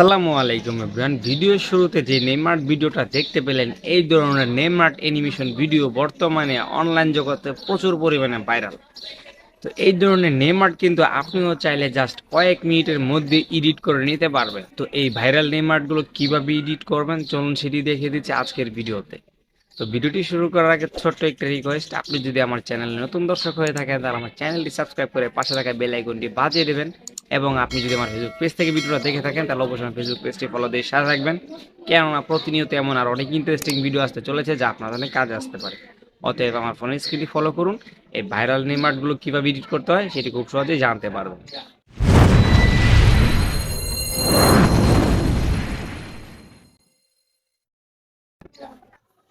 আসসালামু আলাইকুম এভরিওয়ান। ভিডিওর শুরুতে যে নেমার্ট ভিডিওটা দেখতে পেলেন, এই ধরনের নেমার্ট অ্যানিমেশন ভিডিও বর্তমানে অনলাইন জগতে প্রচুর পরিমাণে ভাইরাল তো এই ধরনের নেমার্ট কিন্তু আপনিও চাইলে জাস্ট কয়েক মিনিটের মধ্যে এডিট করে নিতে পারবেন। তো এই ভাইরাল নেমার্টগুলো কীভাবে এডিট করবেন, চলুন সেটি দেখে দিচ্ছি আজকের ভিডিওতে। তো ভিডিওটি শুরু করার আগে ছোট্ট একটা রিকোয়েস্ট আপনি যদি আমার চ্যানেলে নতুন দর্শক হয়ে থাকেন, তাহলে আমার চ্যানেলটি সাবস্ক্রাইব করে পাশে থাকা বেল আইকনটি বাজিয়ে দেবেন। এবং আপনি যদি আমার ফেসবুক পেজ থেকে ভিডিওটা দেখে থাকেন, তাহলে অবশ্যই আমার ফেসবুক পেজটি ফলো দিয়ে সাথে রাখবেন কেননা প্রতিনিয়ত এমন আর অনেক ইন্টারেস্টিং ভিডিও আসতে চলেছে, যা আপনার অনেক কাজে আসতে পারে। অতএব আমার ফোনের স্ক্রিনটি ফলো করুন। এই ভাইরাল নেমার্টগুলো কীভাবে এডিট করতে হয়, সেটি খুব সহজেই জানতে পারবেন।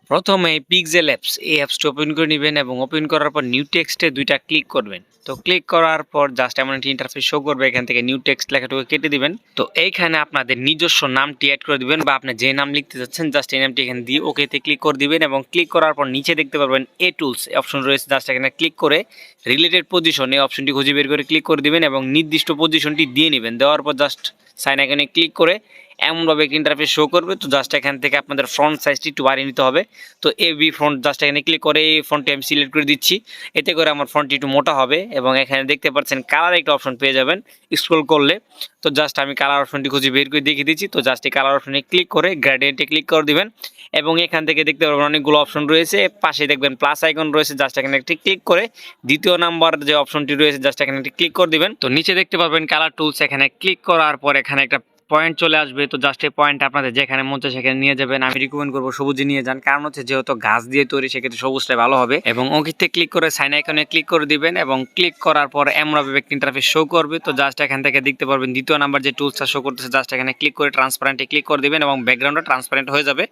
প্রথমে পিক্সেল অ্যাপস এই অ্যাপসটি ওপেন করে নেবেন এবং ওপেন করার পর নিউ টেক্সটে দুইটা ক্লিক করবেন। তো ক্লিক করার পর জাস্ট এমন একটি ইন্টারফেস শো করবে, এখান থেকে নিউ টেক্সট লেখাটুকু কেটে দিবেন। তো এইখানে আপনাদের নিজস্ব নামটি অ্যাড করে দিবেন বা আপনি যে নাম লিখতে চাচ্ছেন জাস্ট এই নামটি এখানে দিয়ে ওকেতে ক্লিক করে দিবেন এবং ক্লিক করার পর নিচে দেখতে পারবেন এ টুলস অপশন রয়েছে জাস্ট এখানে ক্লিক করে রিলেটেড পজিশন এই অপশনটি খুঁজে বের করে ক্লিক করে দিবেন এবং নির্দিষ্ট পজিশনটি দিয়ে নেবেন। দেওয়ার পর জাস্ট সাইন এখানে ক্লিক করে এমনভাবে একটি ইন্টারফেস শো করবে, তো জাস্ট এখান থেকে আপনাদের ফ্রন্ট সাইজটি একটু বাড়িয়ে নিতে হবে। তো এ বি ফ্রন্ট জাস্ট এখানে ক্লিক করে এই ফ্রন্টটি আমি সিলেক্ট করে দিচ্ছি। এতে করে আমার ফ্রন্টটি একটু মোটা হবে এবং এখানে দেখতে পাচ্ছেন কালার একটা অপশন পেয়ে যাবেন স্ক্রল করলে। তো জাস্ট আমি কালার অপশনটি খুঁজে বের করে দেখিয়ে দিচ্ছি। তো জাস্ট এই কালার অপশনে ক্লিক করে গ্রেডিয়েন্টে ক্লিক করে দিবেন এবং এখান থেকে দেখতে পারবেন অনেকগুলো অপশন রয়েছে। পাশে দেখবেন প্লাস আইকন রয়েছে জাস্ট এখানে একটি ক্লিক করে দ্বিতীয় নাম্বার যে অপশনটি রয়েছে জাস্ট এখানে একটি ক্লিক করে দিবেন। তো নিচে দেখতে পাবেন কালার টুলস এখানে ক্লিক করার পর এখানে একটা পয়েন্ট চলে আসবে, তো জাস্ট এই পয়েন্ট আপনাদের যেখানে মন চায় সেখানে নিয়ে যাবেন। আমি রিকমেন্ড করব সবুজে নিয়ে যান। কারণ হচ্ছে যেহেতু গাছ দিয়ে তৈরি, সেক্ষেত্রে সবুজটা ভালো হবে। এবং অঙ্কিতে ক্লিক করে সাইন আইকনে ক্লিক করে দিবেন এবং ক্লিক করার পর এমরা একটি ইন্টারফেস শো করবে। তো জাস্ট এখান থেকে দেখতে পারবেন দ্বিতীয় নাম্বার যে টুলসটা শো করতেছে জাস্ট এখানে ক্লিক করে ট্রান্সপারেন্টে ক্লিক করে দিবেন এবং ব্যাকগ্রাউন্ডটা ট্রান্সপারেন্ট হয়ে যাবে।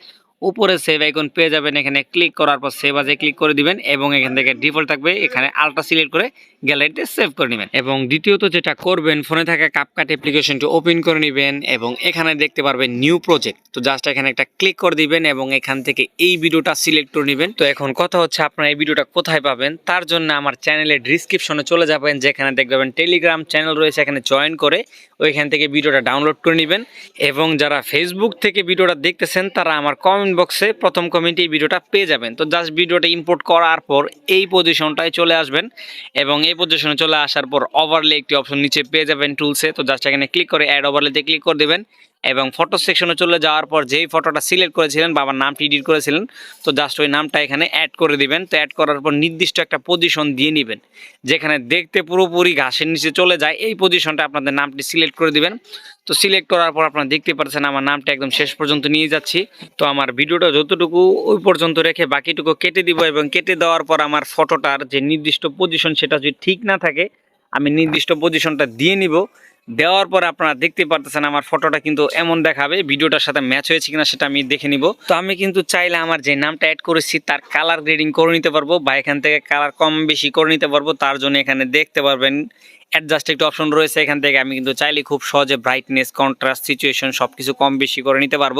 উপরে সেভ আইকন পেয়ে যাবেন। এখানে ক্লিক করার পর সেভ আজে ক্লিক করে দিবেন এবং এখান থেকে ডিফল্ট থাকবে। এখানে আলট্রা সিলেক্ট করে গ্যালারিতে সেভ করে নেবেন। এবং দ্বিতীয়ত যেটা করবেন ফোনে থাকা কাপকাট অ্যাপ্লিকেশনটি ওপেন করে নেবেন এবং এখানে দেখতে পারবেন নিউ প্রজেক্ট তো জাস্ট এখানে একটা ক্লিক করে দিবেন এবং এখান থেকে এই ভিডিওটা সিলেক্ট করে নেবেন। তো এখন কথা হচ্ছে আপনারা এই ভিডিওটা কোথায় পাবেন, তার জন্য আমার চ্যানেলের ডিসক্রিপশনে চলে যাবেন, যেখানে দেখবেন টেলিগ্রাম চ্যানেল রয়েছে, এখানে জয়েন করে ওইখান থেকে ভিডিওটা ডাউনলোড করে নেবেন। এবং যারা ফেসবুক থেকে ভিডিওটা দেখতেছেন, তারা আমার কমেন্ট বক্সে প্রথম কমেন্টে এই ভিডিওটা পেয়ে যাবেন। তো জাস্ট ভিডিওটা ইম্পোর্ট করার পর এই পজিশনটায় চলে আসবেন এবং এই পজিশনে চলে আসার পর ওভারলে একটি অপশন নিচে পেয়ে যাবেন টুলসে তো জাস্ট এখানে ক্লিক করে অ্যাড ওভারলেতে ক্লিক করে দেবেন। এবং ফটো সেকশনে চলে যাওয়ার পর যেই ফটোটা সিলেক্ট করেছিলেন, বাবার নামটি এডিট করেছিলেন, তো জাস্ট ওই নামটা এখানে অ্যাড করে দিবেন। তো অ্যাড করার পর নির্দিষ্ট একটা পজিশন দিয়ে নেবেন, যেখানে দেখতে পুরোপুরি ঘাসের নিচে চলে যায়। এই পজিশনটা আপনাদের নামটি সিলেক্ট করে দিবেন। তো সিলেক্ট করার পর আপনারা দেখতে পাচ্ছেন আমার নামটা একদম শেষ পর্যন্ত নিয়ে যাচ্ছি। তো আমার ভিডিওটা যতটুকু ওই পর্যন্ত রেখে বাকিটুকু কেটে দিব এবং কেটে দেওয়ার পর আমার ফটোটার যে নির্দিষ্ট পজিশন সেটা যদি ঠিক না থাকে, আমি নির্দিষ্ট পজিশনটা দিয়ে নিব। দেওয়ার পর আপনারা দেখতে পারতেছেন আমার ফটোটা কিন্তু এমন দেখাবে, ভিডিওটার সাথে ম্যাচ হয়েছে কিনা সেটা আমি দেখে নিব। তো আমি কিন্তু চাইলে আমার যে নামটা অ্যাড করেছি, তার কালার গ্রেডিং করে নিতে পারব বা এখান থেকে কালার কম বেশি করে নিতে পারব, তার জন্য এখানে দেখতে পারবেন। অ্যাডজাস্ট একটু অপশন রয়েছে, এখান থেকে আমি কিন্তু চাইলে খুব সহজে ব্রাইটনেস কন্ট্রাস্ট সিচুয়েশন সব কিছু কম বেশি করে নিতে পারব।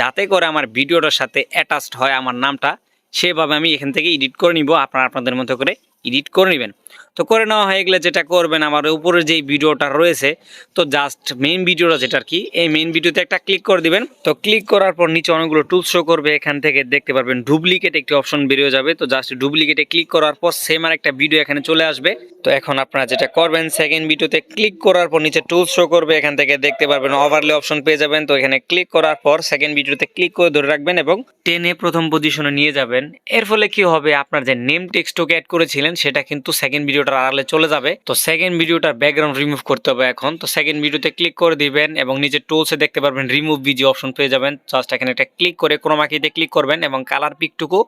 যাতে করে আমার ভিডিওটার সাথে অ্যাটাচড হয় আমার নামটা, সেভাবে আমি এখান থেকে এডিট করে নিব। আপনারা আপনাদের মতো করে এডিট করে নেবেন। তো করে নেওয়া হয়ে গেলে যেটা করবেন আমার উপরে যেই ভিডিওটা রয়েছে, তো জাস্ট মেইন ভিডিওটা যেটা আর কি, এই মেইন ভিডিওতে একটা ক্লিক করে দিবেন। তো ক্লিক করার পর নিচে অনেকগুলো টুলস শো করবে, এখান থেকে দেখতে পারবেন ডুপ্লিকেট একটি অপশন বেরিয়ে যাবে। তো জাস্ট ডুপ্লিকেটে ক্লিক করার পর সেম আর একটা ভিডিও এখানে চলে আসবে। তো এখন আপনারা যেটা করবেন সেকেন্ড ভিডিওতে ক্লিক করার পর নিচে টুলস শো করবে, এখান থেকে দেখতে পারবেন ওভারলে অপশন পেয়ে যাবেন। তো এখানে ক্লিক করার পর সেকেন্ড ভিডিওতে ক্লিক করে ধরে রাখবেন এবং টেনে প্রথম পজিশনে নিয়ে যাবেন। এর ফলে কি হবে? আপনার যে নেম টেক্সটকে অ্যাড করেছিলেন, সেটা কিন্তু সেকেন্ড ভিডিওটার আড়ালে চলে যাবে। তো সেকেন্ড ভিডিওটার ব্যাকগ্রাউন্ড রিমুভ করতে হবে এখন। তো সেকেন্ড ভিডিওতে ক্লিক করে দিবেন এবং নিচে টুলসে দেখতে পারবেন রিমুভ ভিডিও অপশন পেয়ে যাবেন। জাস্ট এখানে একটা ক্লিক করে ক্রোমাকিতে ক্লিক করবেন এবং কালার পিকটুকু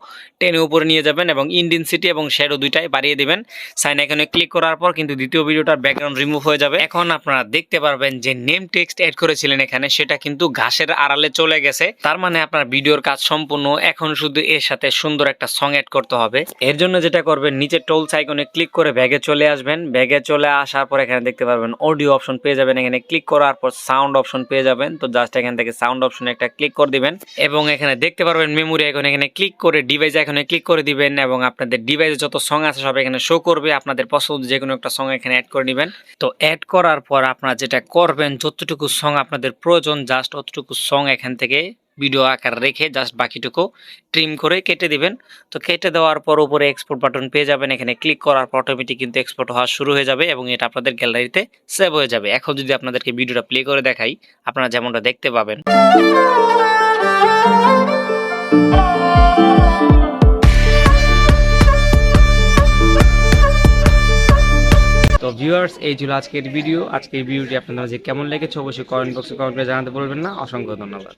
টেনে উপরে নিয়ে যাবেন এবং ইনডেন্সিটি এবং শ্যাডো দুইটাই বাড়িয়ে দিবেন। সাইন এখানে ক্লিক করার পর কিন্তু দ্বিতীয় ভিডিওটার ব্যাকগ্রাউন্ড রিমুভ হয়ে যাবে। এখন আপনারা দেখতে পারবেন যে নেম টেক্সট অ্যাড করেছিলেন এখানে, সেটা কিন্তু ঘাসের আড়ালে চলে গেছে। তার মানে আপনার ভিডিওর কাজ সম্পূর্ণ। এখন শুধু এর সাথে সুন্দর একটা সং অ্যাড করতে হবে। এর জন্য যেটা করবেন, নিচে টোলস আইকনে ক্লিক করে ব্যাগে চলে আসবেন। ব্যাগে চলে আসার পর এখানে দেখতে পারবেন অডিও অপশন পেয়ে যাবেন। এখানে ক্লিক করার পর সাউন্ড অপশন পেয়ে যাবেন। তো জাস্ট এখান থেকে সাউন্ড অপশনে একটা ক্লিক করে দিবেন। এবং এখানে দেখতে পারবেন মেমোরি এখন এখানে ক্লিক করে ডিভাইস এখানে ক্লিক করে দিবেন এবং আপনাদের ডিভাইসে যত সং আছে সব এখানে শো করবে। আপনাদের পছন্দ যে কোনো একটা সং এখানে অ্যাড করে নেবেন। তো অ্যাড করার পর আপনারা যেটা করবেন, যতটুকু সং আপনাদের প্রয়োজন জাস্ট অতটুকু সং এখান থেকে ভিডিও আকার রেখে জাস্ট বাকিটুকু ট্রিম করে কেটে দিবেন। তো কেটে দেওয়ার পর উপরে এক্সপোর্ট বাটন পেয়ে যাবেন। এখানে ক্লিক করার পর অটোমেটিক কিন্তু এক্সপোর্ট হওয়া শুরু হয়ে যাবে এবং এটা আপনাদের গ্যালারিতে সেভ হয়ে যাবে। এখন যদি আপনাদেরকে ভিডিওটা প্লে করে দেখাই, আপনারা যেমনটা দেখতে পাবেন। তো ভিউয়ার্স এই ছিল আজকের ভিডিও আজকের ভিডিওটি আপনাদের মাঝে কেমন লেগেছে অবশ্যই কমেন্ট বক্সে কমেন্ট করে জানাতে বলবেন না। অসংখ্য ধন্যবাদ।